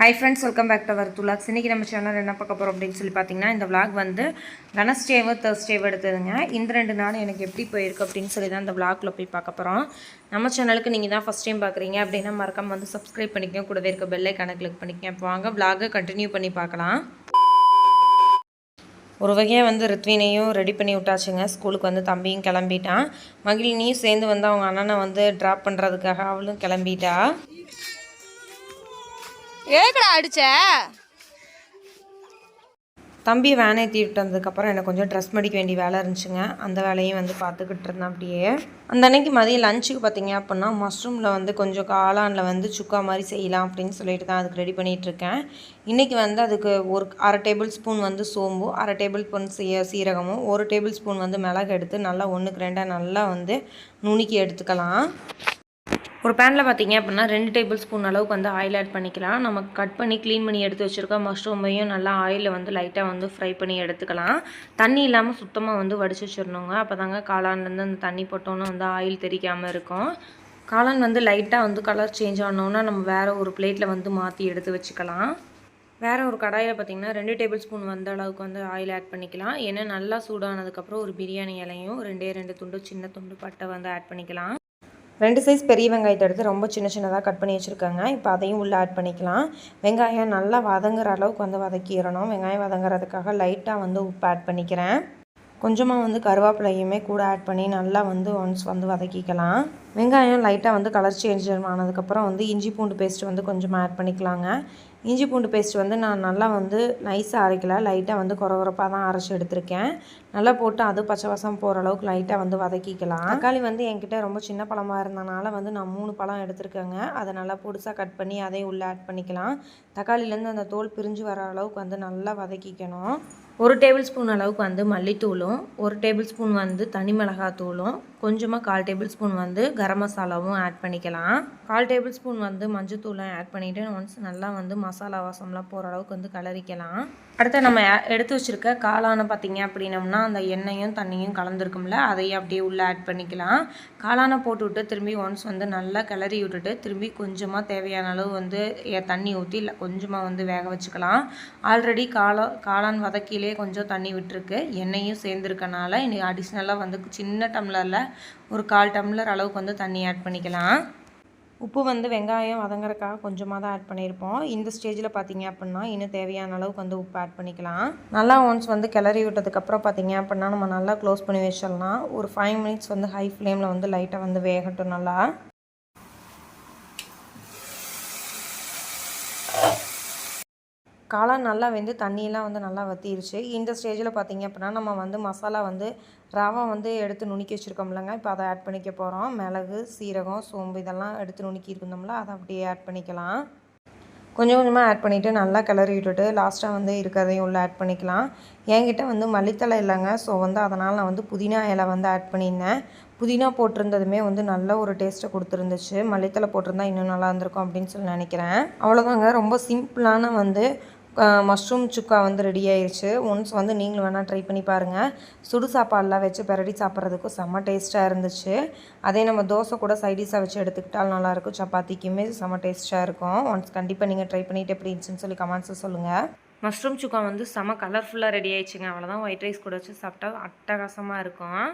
Hi friends welcome back to our துலாக்ஸ் இன்றைக்கி நம்ம channel என்ன பார்க்க போகிறோம் அப்படின்னு சொல்லி பார்த்தீங்கன்னா இந்த விளாக் வந்து வெனஸ்டேவும் தேர்ஸ்டேவும் எடுத்ததுங்க. இந்த ரெண்டு நாள் எனக்கு எப்படி போயிருக்கு அப்படின்னு சொல்லி தான் இந்த vlogல போய் பார்க்க போகிறோம் நம்ம சேனலுக்கு நீங்கள் தான் ஃபஸ்ட் டைம் பார்க்குறீங்க அப்படின்னா மறக்காம வந்து சப்ஸ்கிரைப் பண்ணிக்கோங்க. கூடவே இருக்க பெல்லை கணக்கு கிளிக் பண்ணிக்கங்க. இப்போ வாங்க விளாகை கண்டினியூ பண்ணி பார்க்கலாம். ஒரு வகையாக வந்து ரித்வினையும் ரெடி பண்ணி விட்டாச்சுங்க. ஸ்கூலுக்கு வந்து தம்பியும் கிளம்பிட்டான். மகிழினியும் சேர்ந்து வந்து அவங்க அண்ணனை வந்து ட்ராப் பண்ணுறதுக்காக அவளும் கிளம்பிட்டா. ஏக்கடா அடிச்ச? தம்பி வேனை ஏற்றி வந்ததுக்கப்புறம் எனக்கு கொஞ்சம் ட்ரெஸ் மடிக்க வேண்டிய வேலை இருந்துச்சுங்க. அந்த வேலையும் வந்து பார்த்துக்கிட்டு இருந்தேன் அப்படியே. அந்த அன்னைக்கு மதியம் லஞ்சுக்கு பார்த்தீங்க அப்படின்னா மஷ்ரூமில் வந்து கொஞ்சம் காளானில் வந்து சுக்கா மாதிரி செய்யலாம் அப்படின்னு சொல்லிட்டு தான் அதுக்கு ரெடி பண்ணிகிட்ருக்கேன் இன்றைக்கி வந்து அதுக்கு ஒரு அரை டேபிள் ஸ்பூன் வந்து சோம்பு அரை டேபிள் ஸ்பூன் சீ சீரகமும் ஒரு டேபிள் ஸ்பூன் வந்து மிளகு எடுத்து நல்லா ஒன்றுக்கு ரெண்டாக நல்லா வந்து நுணுக்கி எடுத்துக்கலாம். ஒரு பேனில் பார்த்தீங்க அப்படின்னா ரெண்டு டேபிள் ஸ்பூன் அளவுக்கு வந்து ஆயில் ஆட் பண்ணிக்கலாம். நம்ம கட் பண்ணி க்ளீன் பண்ணி எடுத்து வச்சுருக்க மஷ்ரூமையும் நல்லா ஆயிலில் வந்து லைட்டாக வந்து ஃப்ரை பண்ணி எடுத்துக்கலாம். தண்ணி இல்லாமல் சுத்தமாக வந்து வடிச்சு வச்சிடணுங்க. அப்போ தாங்க காளான்லேருந்து அந்த தண்ணி போட்டோன்னு வந்து ஆயில் தெரிக்காமல் இருக்கும். காளான் வந்து லைட்டாக வந்து கலர் சேஞ்ச் ஆனோன்னா நம்ம வேறு ஒரு பிளேட்டில் வந்து மாற்றி எடுத்து வச்சுக்கலாம். வேறு ஒரு கடாயில் பார்த்தீங்கன்னா ரெண்டு டேபிள் ஸ்பூன் வந்த அளவுக்கு வந்து ஆயில் ஆட் பண்ணிக்கலாம். ஏன்னா நல்லா சூடானதுக்கப்புறம் ஒரு பிரியாணி இலையும் ரெண்டே ரெண்டு துண்டு சின்ன துண்டு பட்டை வந்து ஆட் பண்ணிக்கலாம். ரெண்டு சைஸ் பெரிய வெங்காயத்தை எடுத்து ரொம்ப சின்ன சின்னதாக கட் பண்ணி வச்சுருக்காங்க. இப்போ அதையும் உள்ளே ஆட் பண்ணிக்கலாம். வெங்காயம் நல்லா வதங்குற அளவுக்கு வந்து வதக்கிடணும். வெங்காயம் வதங்குறதுக்காக லைட்டாக வந்து உப்பு ஆட் பண்ணிக்கிறேன். கொஞ்சமாக வந்து கருவேப்பிலையுமே கூட ஆட் பண்ணி நல்லா வந்து ஒன்ஸ் வந்து வதக்கிக்கலாம். வெங்காயம் லைட்டாக வந்து கலர் சேஞ்ச் ஆனதுக்கப்புறம் வந்து இஞ்சி பூண்டு பேஸ்ட் வந்து கொஞ்சமாக ஆட் பண்ணிக்கலாங்க. இஞ்சி பூண்டு பேஸ்ட் வந்து நான் நல்லா வந்து நைஸாக அரைக்கல. லைட்டாக வந்து குறகுறப்பாக தான் அரைச்சி எடுத்திருக்கேன். நல்லா போட்டு அது பச்சை வசம் போகிற அளவுக்கு லைட்டாக வந்து வதக்கிக்கலாம். தக்காளி வந்து என்கிட்ட ரொம்ப சின்ன பழமாக இருந்தனால வந்து நான் மூணு பழம் எடுத்திருக்கேங்க. அதை நல்லா பொடிசாக கட் பண்ணி அதையும் உள்ளே ஆட் பண்ணிக்கலாம். தக்காளிலேருந்து அந்த தோல் பிரிஞ்சு வர அளவுக்கு வந்து நல்லா வதக்கிக்கணும். ஒரு டேபிள் ஸ்பூன் அளவுக்கு வந்து மல்லித்தூளும் ஒரு டேபிள் ஸ்பூன் வந்து தனி மிளகாத்தூளும் கொஞ்சமாக கால் டேபிள் ஸ்பூன் வந்து கரம் மசாலாவும் ஆட் பண்ணிக்கலாம். கால் டேபிள் ஸ்பூன் வந்து மஞ்சத்தூளும் ஆட் பண்ணிவிட்டு ஒன்ஸ் நல்லா வந்து மசாலா வாசம்லாம் போகிற அளவுக்கு வந்து கலரிக்கலாம். அடுத்து நம்ம எடுத்து வச்சுருக்க காளானை பார்த்திங்க அப்படின்னம்னா அந்த எண்ணெயும் தண்ணியும் கலந்துருக்கும்ல அதையும் அப்படியே உள்ளே ஆட் பண்ணிக்கலாம். காளானை போட்டு விட்டு திரும்பி ஒன்ஸ் வந்து நல்லா கிளறி விட்டுட்டு திரும்பி கொஞ்சமாக தேவையான அளவு வந்து தண்ணி ஊற்றி இல்லை கொஞ்சமாக வந்து வேக வச்சுக்கலாம். ஆல்ரெடி காளா காளான் வதக்கிலே கொஞ்சம் தண்ணி விட்டுருக்கு. எண்ணெயும் சேர்ந்துருக்கனால இன்னைக்கு அடிஷ்னலாக வந்து சின்ன டம்ளரில் ஒரு கால் டம்ளர் அளவுக்கு வந்து தண்ணி ஆட் பண்ணிக்கலாம். உப்பு வந்து வெங்காயம் வதங்குறதுக்காக கொஞ்சமாக தான் ஆட் பண்ணியிருப்போம். இந்த ஸ்டேஜில் பார்த்தீங்க அப்படின்னா இன்னும் தேவையான அளவுக்கு வந்து உப்பு ஆட் பண்ணிக்கலாம். நல்லா ஒன்ஸ் வந்து கிளறி விட்டதுக்கப்புறம் பார்த்தீங்க அப்படின்னா நம்ம நல்லா க்ளோஸ் பண்ணி வச்சிடலாம். ஒரு ஃபைவ் மினிட்ஸ் வந்து ஹை ஃப்ளேமில் வந்து லைட்டாக வந்து வேகட்டும் நல்லா. காளான் நல்லா வெந்து தண்ணியெல்லாம் வந்து நல்லா வற்றிருச்சு இந்த ஸ்டேஜில் பார்த்திங்க அப்படின்னா நம்ம வந்து மசாலா வந்து ரவை வந்து எடுத்து நுணுக்கி வச்சுருக்கோம்லங்க. இப்போ அதை ஆட் பண்ணிக்க போகிறோம் மிளகு சீரகம் சோம்பு இதெல்லாம் எடுத்து நுணுக்கி இருந்தோம்ல அதை அப்படியே ஆட் பண்ணிக்கலாம். கொஞ்சம் கொஞ்சமாக ஆட் பண்ணிவிட்டு நல்லா கிளறி விட்டுட்டு லாஸ்ட்டாக வந்து இருக்கிறதையும் உள்ளே ஆட் பண்ணிக்கலாம். என்கிட்ட வந்து மல்லித்தலை இல்லைங்க. ஸோ வந்து அதனால் நான் வந்து புதினா இலை வந்து ஆட் பண்ணியிருந்தேன். புதினா போட்டிருந்ததுமே வந்து நல்ல ஒரு டேஸ்ட்டை கொடுத்துருந்துச்சு. மல்லித்தலை போட்டிருந்தா இன்னும் நல்லா இருந்திருக்கும் அப்படின்னு சொல்லி நினைக்கிறேன். அவ்வளோதாங்க ரொம்ப சிம்பிளான வந்து மஷ்ரூம் சுக்கா வந்து ரெடி ஆயிடுச்சு ஒன்ஸ் வந்து நீங்களும் வேணால் ட்ரை பண்ணி பாருங்கள் சுடு சாப்பாடெலாம் வச்சு பெரடி சாப்பிட்றதுக்கும் செம்ம டேஸ்ட்டாக இருந்துச்சு. அதே நம்ம தோசை கூட சைடிஷாக வச்சு எடுத்துக்கிட்டால் நல்லாயிருக்கும் சப்பாத்திக்குமே செம்ம டேஸ்ட்டாக இருக்கும். ஒன்ஸ் கண்டிப்பாக நீங்கள் ட்ரை பண்ணிவிட்டு எப்படி இருந்துச்சுன்னு சொல்லி கமெண்ட்ஸை சொல்லுங்கள் மஷ்ரூம் சுக்கா வந்து செம்ம கலர்ஃபுல்லாக ரெடி ஆயிடுச்சுங்க. அவ்வளோதான் ஒயிட் ரைஸ் கூட வச்சு சாப்பிட்டா அட்டகாசமாக இருக்கும்.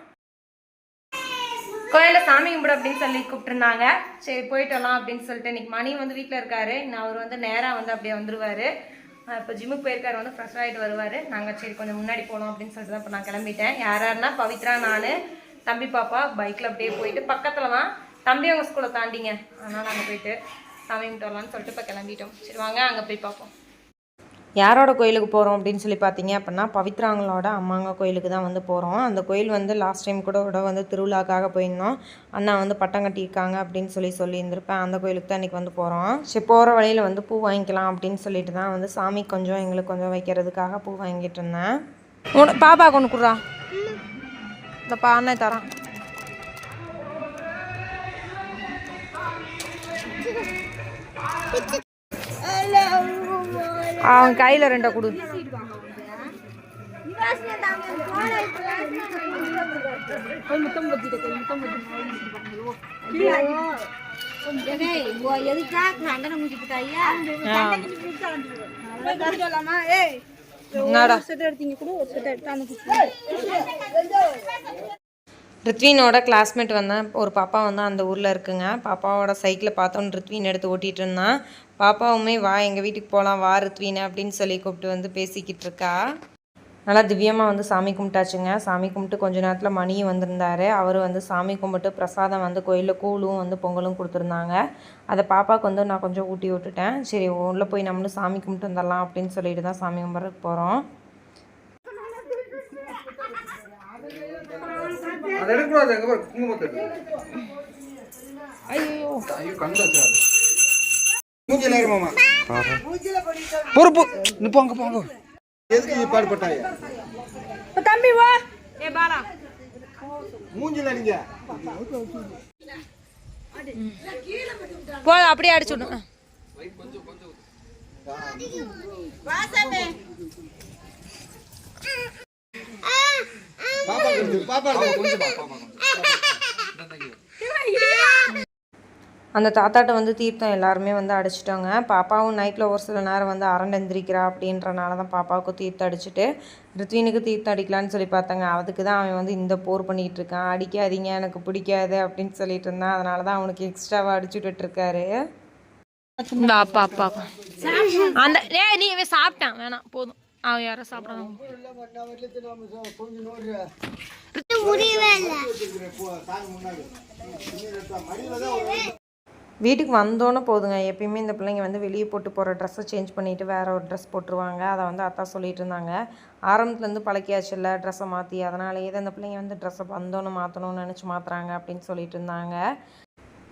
கோயிலில் சாமி கும்பிடு அப்படின்னு சொல்லி கூப்பிட்டுருந்தாங்க. சரி போயிட்டு வரலாம் அப்படின்னு சொல்லிட்டு இன்னைக்கு மணி வந்து வீட்டில் இருக்காரு. இன்னும் அவர் வந்து நேராக வந்து அப்படியே வந்துருவாரு. இப்போ ஜிம்முக்கு போயிருக்காரு வந்து ஃப்ரெஷ் ஆகிட்டு வருவார். நாங்கள் சரி கொஞ்சம் முன்னாடி போகணும் அப்படின்னு சொல்லிட்டு தான் இப்போ நான் கிளம்பிட்டேன். யார் யாருன்னா பவித்ரா நான் தம்பி பாப்பா பைக்கில் அப்படியே போயிட்டு பக்கத்தில் தான் தம்பி அவங்க ஸ்கூலை தாண்டிங்க. அதனால் அங்கே போயிட்டு சாமி கும்பிட்டு வரலான்னு சொல்லிட்டு இப்போ கிளம்பிட்டோம். சரி வாங்க அங்கே போய் பார்ப்போம் யாரோட கோயிலுக்கு போகிறோம் அப்படின்னு சொல்லி பார்த்தீங்க அப்படின்னா பவித்ராங்களோட அம்மாங்க கோயிலுக்கு தான் வந்து போகிறோம் அந்த கோயில் வந்து லாஸ்ட் டைம் கூட கூட வந்து திருவிழாக்காக போயிருந்தோம். அண்ணா வந்து பட்டம் கட்டியிருக்காங்க அப்படின்னு சொல்லி சொல்லியிருந்திருப்பேன். அந்த கோயிலுக்கு தான் இன்றைக்கி வந்து போகிறோம் சரி போகிற வழியில் வந்து பூ வாங்கிக்கலாம் அப்படின்னு சொல்லிட்டு தான் வந்து சாமி கொஞ்சம் எங்களுக்கு கொஞ்சம் வைக்கிறதுக்காக பூ வாங்கிட்டு இருந்தேன். உன் பாப்பா கொண்டு குடுறா. இந்த பா அண்ணன் தரான். அவன் கையில் ரெண்டை கொடு என்னடா ரித்வினோட கிளாஸ்மேட் வந்தேன் ஒரு பாப்பா வந்து அந்த ஊரில் இருக்குங்க. பாப்பாவோட சைக்கிளை பார்த்தோன்னு ரித்வின் எடுத்து ஓட்டிகிட்டு இருந்தான். பாப்பாவுமே வா எங்கள் வீட்டுக்கு போகலாம் வா ரித்வின் அப்படின்னு சொல்லி கூப்பிட்டு வந்து பேசிக்கிட்டு இருக்கா. நல்லா திவ்யமாக வந்து சாமி கும்பிட்டாச்சுங்க. சாமி கும்பிட்டு கொஞ்ச நேரத்தில் மணியும் வந்திருந்தாரு. அவர் வந்து சாமி கும்பிட்டு பிரசாதம் வந்து கோயிலில் கூழும் வந்து பொங்கலும் கொடுத்துருந்தாங்க. அதை பாப்பாவுக்கு வந்து நான் கொஞ்சம் ஊட்டி விட்டுட்டேன். சரி உள்ளே போய் நம்மளும் சாமி கும்பிட்டு வந்துடலாம் அப்படின்னு சொல்லிட்டு தான் சாமி கும்பிட்றதுக்கு போகிறோம் அதை எடுக்கக்கூடாது எங்க பாரு குங்குமத்தை எடு. ஐயோ ஐயோ கண்டு வச்சா மூஞ்சி நேரம் மாமா. பொறுப்பு. நீ போங்க போங்க எதுக்கு நீ பாடுபட்டாய? தம்பி வா. ஏ பாலா மூஞ்சில அடிங்க போ அப்படியே அடிச்சு விடு. பாப்பா கொஞ்சம் பாப்பா கொஞ்சம் பாப்பா அந்த தாத்தாட்ட வந்து தீர்த்தம் எல்லாருமே வந்து அடிச்சிட்டோங்க. பாப்பாவும் நைட்டில் ஒரு சில நேரம் வந்து அரண்டு எந்திரிக்கிறா அப்படின்றனால தான் பாப்பாவுக்கு தீர்த்தம் அடிச்சுட்டு ரித்வினுக்கு தீர்த்தம் அடிக்கலான்னு சொல்லி பார்த்தாங்க. அதுக்கு தான் அவன் வந்து இந்த போர் பண்ணிகிட்டு இருக்கான். அடிக்காதீங்க எனக்கு பிடிக்காது அப்படின்னு சொல்லிட்டு இருந்தான். அதனால தான் அவனுக்கு எக்ஸ்ட்ராவாக அடிச்சு விட்டுட்ருக்காரு அப்பா அப்பா அப்பா. அந்த ஏ நீ சாப்பிட்டான். வேணாம் போதும். அவன் யாரும் சாப்பிடாம வீட்டுக்கு வந்தோன்னே போதுங்க. எப்பயுமே இந்த பிள்ளைங்க வந்து வெளியே போட்டு போகிற ட்ரெஸ்ஸை சேஞ்ச் பண்ணிவிட்டு வேறு ஒரு ட்ரெஸ் போட்டுருவாங்க. அதை வந்து அத்தா சொல்லிட்டு இருந்தாங்க. ஆரம்பத்துலேருந்து பழக்கியாச்சுல்ல ட்ரெஸ்ஸை மாற்றி அதனாலேயே தான் இந்த பிள்ளைங்க வந்து ட்ரெஸ்ஸை வந்தோன்னு மாற்றணும்னு நினச்சி மாற்றுறாங்க அப்படின்னு சொல்லிட்டு இருந்தாங்க.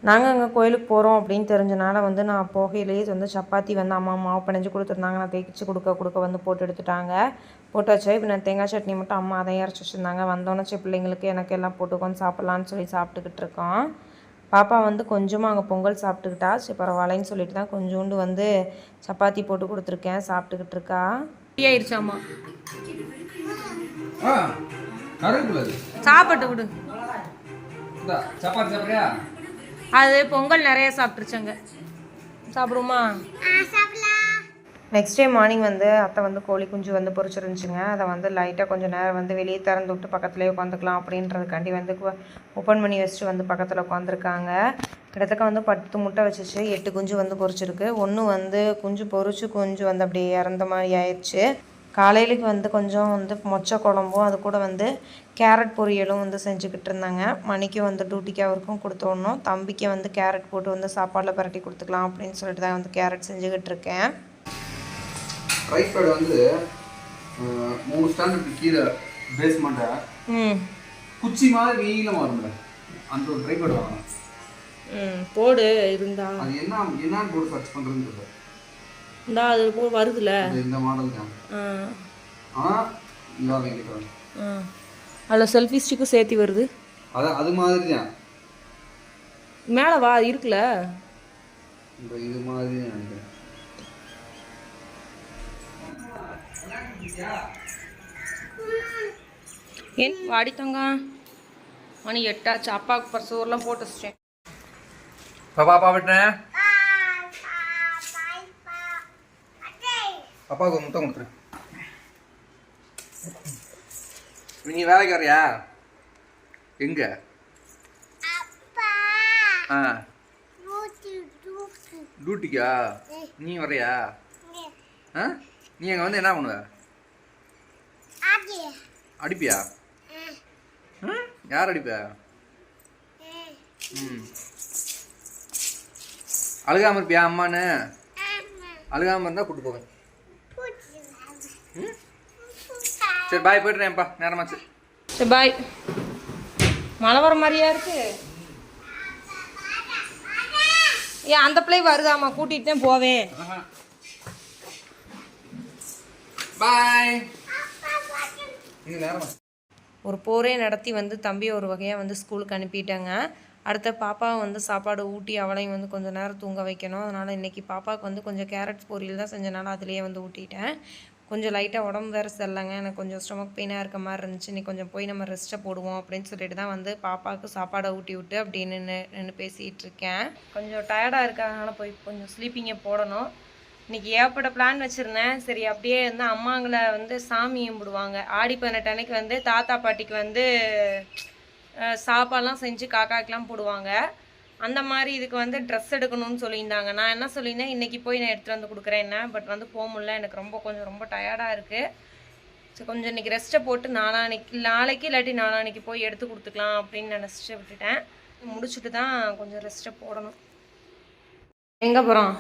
நாங்கள் அங்கே கோயிலுக்கு போகிறோம் அப்படின்னு தெரிஞ்சனால வந்து நான் போகையிலேயே வந்து சப்பாத்தி வந்து அம்மா மாவு பிணைஞ்சு கொடுத்துருந்தாங்க. நான் தேய்ச்சி கொடுக்க கொடுக்க வந்து போட்டு எடுத்துட்டாங்க. போட்டு வச்சா இப்போ நான் தேங்காய் சட்னி மட்டும் அம்மா அதை அரைச்சி வச்சுருந்தாங்க. வந்தோன்னே சரி பிள்ளைங்களுக்கு எனக்கு எல்லாம் போட்டு உட்காந்து சாப்பிட்லான்னு சொல்லி சாப்பிட்டுக்கிட்டு இருக்கோம். பாப்பா வந்து கொஞ்சமாக அங்கே பொங்கல் சாப்பிட்டுக்கிட்டா. சரி பரவாயில்லன்னு சொல்லிட்டு தான் கொஞ்சோண்டு வந்து சப்பாத்தி போட்டு கொடுத்துருக்கேன். சாப்பிட்டுக்கிட்டு இருக்கா? ஆயிடுச்சாம்மா ஆ கருவேப்பிலை. அது. சாப்பிட்டு விடு. சப்பாத்தி சாப்பிட்றியா? அது பொங்கல் நிறைய சாப்பிட்ருச்சங்க சாப்பிடுமா நெக்ஸ்ட் டே மார்னிங் வந்து அத்தை வந்து கோழி குஞ்சு வந்து பொரிச்சிருந்துச்சுங்க. அதை வந்து லைட்டாக கொஞ்சம் நேரம் வந்து வெளியே திறந்து விட்டு பக்கத்துலேயே உட்காந்துக்கலாம் அப்படின்றதுக்காண்டி வந்து ஓப்பன் பண்ணி வச்சுட்டு வந்து பக்கத்தில் உட்காந்துருக்காங்க. கிட்டத்தட்ட வந்து பத்து முட்டை வச்சுச்சு. எட்டு குஞ்சு வந்து பொரிச்சிருக்கு. ஒன்று வந்து குஞ்சு பொரிச்சு குஞ்சு வந்து அப்படியே இறந்த மாதிரி ஆயிடுச்சு காலையிலுக்கு வந்து கொஞ்சம் வந்து மொச்சை குழம்பும் அது கூட வந்து கேரட் பொரியலும் வந்து செஞ்சுக்கிட்டு இருந்தாங்க. மணிக்கு வந்து டியூட்டிக்கு அவருக்கும் கொடுத்தோடணும். தம்பிக்கு வந்து கேரட் போட்டு வந்து சாப்பாடில் பரட்டி கொடுத்துக்கலாம் அப்படின்னு சொல்லிட்டு தான் வந்து கேரட் செஞ்சுக்கிட்டு இருக்கேன். ட்ரைபேட் வந்து அஹ், மூணு ஸ்டாண்டுக்கு கீழே பேஸ்மெண்ட்டை ம். குச்சி மாதிரி நீளமாக வரும்ல அந்த ஒரு ட்ரைபேட் வாங்கணும். ம் போடு இருந்தா. அது என்ன என்னன்னு போட்டு சர்ச் பண்ணுறதுன்னு இந்தா அது போ வருதுல. இந்த மாடல் தான். எங்கிட்ட அதில் செல்ஃபி ஸ்டிக்கும் சேர்த்து வருது. அதான் அது மாதிரி தான் மேலே வா இருக்குல்ல இந்த இது மாதிரி நினைக்கிறேன். ஏன் வாடித்தங்க மணி எட்டாச்சு. அப்பாவுக்கு பரிசோர்லாம் போட்டு வச்சிட்டேன். பாப்பா பாப்பா விட்டுறேன் அப்பாவுக்கு முத்தம் கொடுத்துரு. நீ வேலைக்கு வரியா எங்க? ஆ. டியூட்டிக்கா நீ வர்றியா? ஆ? நீ அங்கே வந்து என்ன பண்ணுவ? அடிப்பியா? ம் யார் அடிப்ப? ம். அழுகாம இருப்பியா அம்மான்னு? அழுகாம இருந்தா கூட்டு போவேன்? சரி பாய் போயிட்டுறேன்ப்பா நேரமாச்சு. சரி பாய் மழை வர மாதிரியா இருக்கு? ஏன் அந்த பிள்ளை வருதாம்மா கூட்டிகிட்டு தான் போவேன் பாய் ஒரு போரே நடத்தி வந்து தம்பி ஒரு வகையாக வந்து ஸ்கூலுக்கு அனுப்பிட்டாங்க. அடுத்த பாப்பாவை வந்து சாப்பாடு ஊட்டி அவளையும் வந்து கொஞ்சம் நேரம் தூங்க வைக்கணும். அதனால் இன்றைக்கி பாப்பாவுக்கு வந்து கொஞ்சம் கேரட் பொரியல் தான் செஞ்சனால அதுலேயே வந்து ஊட்டிட்டேன். கொஞ்சம் லைட்டாக உடம்பு வேறு சரியில்லைங்க. எனக்கு கொஞ்சம் ஸ்டொமக் பெயினாக இருக்க மாதிரி இருந்துச்சு. இன்னைக்கு கொஞ்சம் போய் நம்ம ரெஸ்ட்டை போடுவோம் அப்படின்னு சொல்லிட்டு தான் வந்து பாப்பாவுக்கு சாப்பாடை ஊட்டி விட்டு அப்படி நின்று நின்று பேசிகிட்டு இருக்கேன். கொஞ்சம் டயர்டாக இருக்காதனால போய் கொஞ்சம் ஸ்லீப்பிங்கை போடணும். இன்றைக்கி ஏகப்பட்ட பிளான் வச்சுருந்தேன். சரி அப்படியே வந்து அம்மாங்களை வந்து சாமி கும்பிடுவாங்க. ஆடி பதினெட்டு அன்னைக்கு வந்து தாத்தா பாட்டிக்கு வந்து சாப்பாடெலாம் செஞ்சு காக்காக்கெலாம் போடுவாங்க. அந்த மாதிரி இதுக்கு வந்து ட்ரெஸ் எடுக்கணும்னு சொல்லியிருந்தாங்க. நான் என்ன சொல்லியிருந்தேன்? இன்றைக்கி போய் நான் எடுத்துகிட்டு வந்து கொடுக்குறேன். என்ன? பட் வந்து போக முடியல. எனக்கு ரொம்ப கொஞ்சம் ரொம்ப டயர்டாக இருக்குது ஸோ கொஞ்சம் இன்றைக்கி ரெஸ்ட்டை போட்டு நாளான்னைக்கு நாளைக்கு இல்லாட்டி நாளான்னைக்கு போய் எடுத்து கொடுத்துக்கலாம் அப்படின்னு நினச்சிட்டு விட்டுட்டேன். முடிச்சுட்டு தான் கொஞ்சம் ரெஸ்ட்டை போடணும். எங்கே போகிறோம்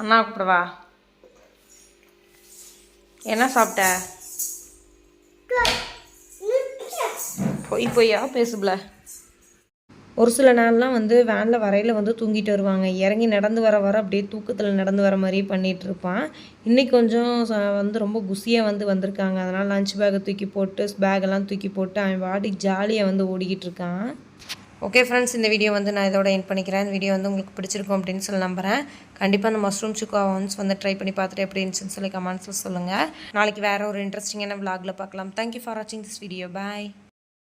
அண்ணா கூப்பிடவா என்ன சாப்பிட்ட? பொய் பொய்யா பேசுப்ல. ஒரு சில நாள்லாம் வந்து வேனில் வரையில் வந்து தூங்கிட்டு வருவாங்க. இறங்கி நடந்து வர வர அப்படியே தூக்கத்தில் நடந்து வர மாதிரியே பண்ணிகிட்டு இருப்பான். இன்றைக்கி கொஞ்சம் ச- வந்து ரொம்ப குசியாக வந்து வந்திருக்காங்க. அதனால் லஞ்ச் பேக்கை தூக்கி போட்டு பேக்கெல்லாம் தூக்கி போட்டு அவன் வாடி ஜாலியாக வந்து ஓடிக்கிட்டு இருக்கான். ஓகே ஃப்ரெண்ட்ஸ் இந்த வீடியோ வந்து நான் இதோட என் பண்ணிக்கிறேன். இந்த வீடியோ வந்து உங்களுக்கு பிடிச்சிருக்கும் அப்படின்னு சொல்லி நம்புகிறேன் கண்டிப்பாக அந்த மஷ்ரூம் சுக்கா ஒன்ஸ் வந்து ட்ரை பண்ணி பார்த்துட்டு எப்படி இருந்துச்சுன்னு சொல்லி கமெண்ட்ஸில் சொல்லுங்கள் நாளைக்கு வேறு ஒரு இன்ட்ரெஸ்டிங்கான vlogல பார்க்கலாம். தேங்க்யூ ஃபார் வாட்சிங் திஸ் வீடியோ பாய்